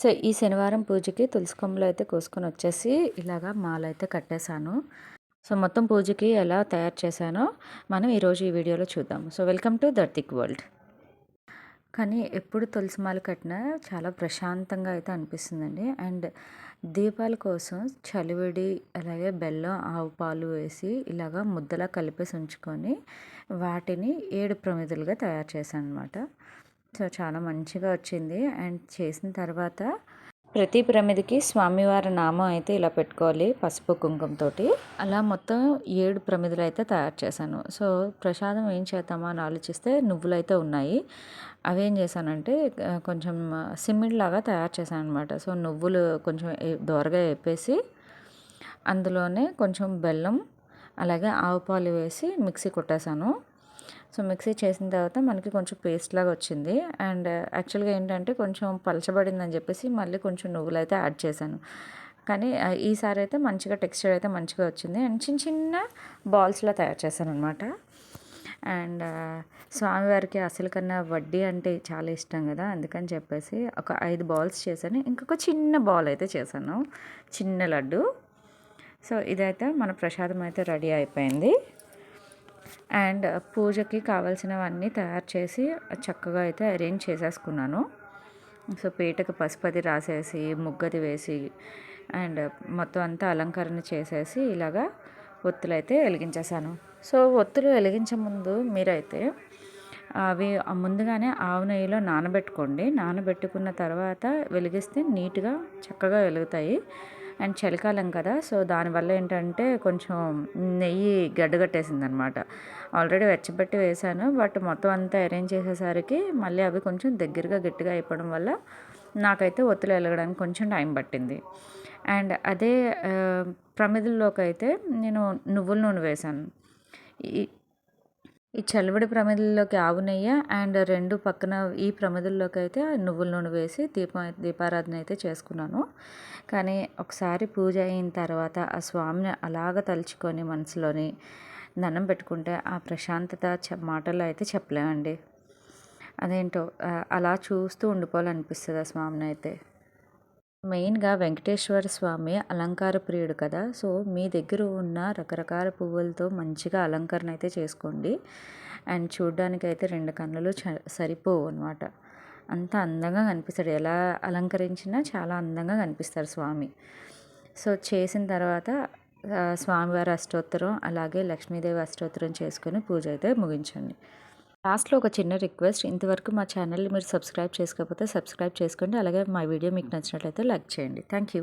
So ఈ శనివారం పూజకి తులసి కొమ్మలు అయితే కోసుకొని వచ్చేసి ఇలాగా మాల అయితే కట్టేశాను. సో మొత్తం పూజకి ఎలా తయారు చేశానో మనం ఈరోజు ఈ వీడియోలో చూద్దాం. So welcome to దర్తిక్ world. కానీ ఎప్పుడు తులసి మాల కట్టినా చాలా ప్రశాంతంగా అయితే అనిపిస్తుందండి. అండ్ దీపాల కోసం చలివిడి అలాగే బెల్లం ఆవు పాలు వేసి ఇలాగా ముద్దలా కలిపేసి ఉంచుకొని వాటిని ఏడు ప్రమిదలుగా తయారు చేశాను అనమాట సో చాలా మంచిగా వచ్చింది. అండ్ చేసిన తర్వాత ప్రతి ప్రమిదికి స్వామివారి నామం అయితే ఇలా పెట్టుకోవాలి పసుపు కుంకుమతో అలా మొత్తం ఏడు ప్రమిదలు అయితే తయారు చేశాను. సో ప్రసాదం ఏం చేద్దామా అని ఆలోచిస్తే నువ్వులు అయితే ఉన్నాయి. అవి ఏం చేశానంటే కొంచెం సిమెంట్ లాగా తయారు చేశాను అనమాట సో నువ్వులు కొంచెం దోరగా వేపేసి అందులోనే కొంచెం బెల్లం అలాగే ఆవు పాలు వేసి మిక్సీ కొట్టేశాను. సో మిక్సీ చేసిన తర్వాత మనకి కొంచెం పేస్ట్ లాగా వచ్చింది. అండ్ యాక్చువల్గా uh, ఏంటంటే కొంచెం పలచబడిందని చెప్పేసి మళ్ళీ కొంచెం నువ్వులు అయితే యాడ్ చేశాను. కానీ uh, ఈసారి అయితే మంచిగా టెక్స్చర్ అయితే మంచిగా వచ్చింది. అండ్ చిన్న చిన్న బాల్స్లా తయారు చేశాను అనమాట అండ్ uh, స్వామివారికి అసలు కన్నా వడ్డీ అంటే చాలా ఇష్టం కదా. అందుకని చెప్పేసి ఒక ఐదు బాల్స్ చేశాను. ఇంకొక చిన్న బాల్ అయితే చేశాను. చిన్న లడ్డు. సో ఇదైతే మన ప్రసాదం అయితే రెడీ అయిపోయింది. అండ్ పూజకి కావాల్సినవన్నీ తయారు చేసి చక్కగా అయితే అరేంజ్ చేసేసుకున్నాను. సో పీటకు పసుపది రాసేసి ముగ్గది వేసి అండ్ మొత్తం అంతా అలంకరణ చేసేసి ఇలాగా ఒత్తులు అయితే వెలిగించేసాను సో ఒత్తులు వెలిగించే ముందు మీరైతే అవి ముందుగానే ఆవు నెయ్యిలో నానబెట్టుకోండి. నానబెట్టుకున్న తర్వాత వెలిగిస్తే నీట్గా చక్కగా వెలుగుతాయి. అండ్ చలికాలం కదా సో దానివల్ల ఏంటంటే కొంచెం నెయ్యి గడ్డగట్టేసింది అనమాట ఆల్రెడీ వెచ్చబెట్టి వేసాను బట్ మొత్తం అంతా అరేంజ్ చేసేసరికి మళ్ళీ అవి కొంచెం దగ్గరగా గట్టిగా అయిపోవడం వల్ల నాకైతే ఒత్తులు వెలగడానికి కొంచెం టైం పట్టింది. అండ్ అదే ప్రమిదల్లోకి అయితే నేను నువ్వుల నూనె వేశాను. ఈ ఈ చలివిడి ప్రమిదల్లోకి ఆవు నెయ్యి అండ్ రెండు పక్కన ఈ ప్రమిదల్లోకి అయితే నువ్వుల నూనె వేసి దీపం దీపారాధన అయితే చేసుకున్నాను. కానీ ఒకసారి పూజ అయిన తర్వాత ఆ స్వామిని అలాగ తలుచుకొని మనసులోని దండం పెట్టుకుంటే ఆ ప్రశాంతత మాటలు అయితే చెప్పలేమండి. అదేంటో అలా చూస్తూ ఉండిపోవాలనిపిస్తుంది ఆ స్వామిని అయితే. మెయిన్గా వెంకటేశ్వర స్వామి అలంకార ప్రియుడు కదా. సో మీ దగ్గర ఉన్న రకరకాల పువ్వులతో మంచిగా అలంకరణ అయితే చేసుకోండి. అండ్ చూడ్డానికి అయితే రెండు కన్నులు సరిపోవు అనమాట అంత అందంగా కనిపిస్తాడు. ఎలా అలంకరించినా చాలా అందంగా కనిపిస్తారు స్వామి. సో చేసిన తర్వాత స్వామివారి అష్టోత్తరం అలాగే లక్ష్మీదేవి అష్టోత్తరం చేసుకొని పూజ అయితే ముగించండి. లాస్ట్లో ఒక చిన్న రిక్వెస్ట్. ఇంతవరకు మా ఛానల్ని మీరు సబ్స్క్రైబ్ చేసుకోకపోతే సబ్స్క్రైబ్ చేసుకోండి. అలాగే మా వీడియో మీకు నచ్చినట్లయితే లైక్ చేయండి. Thank you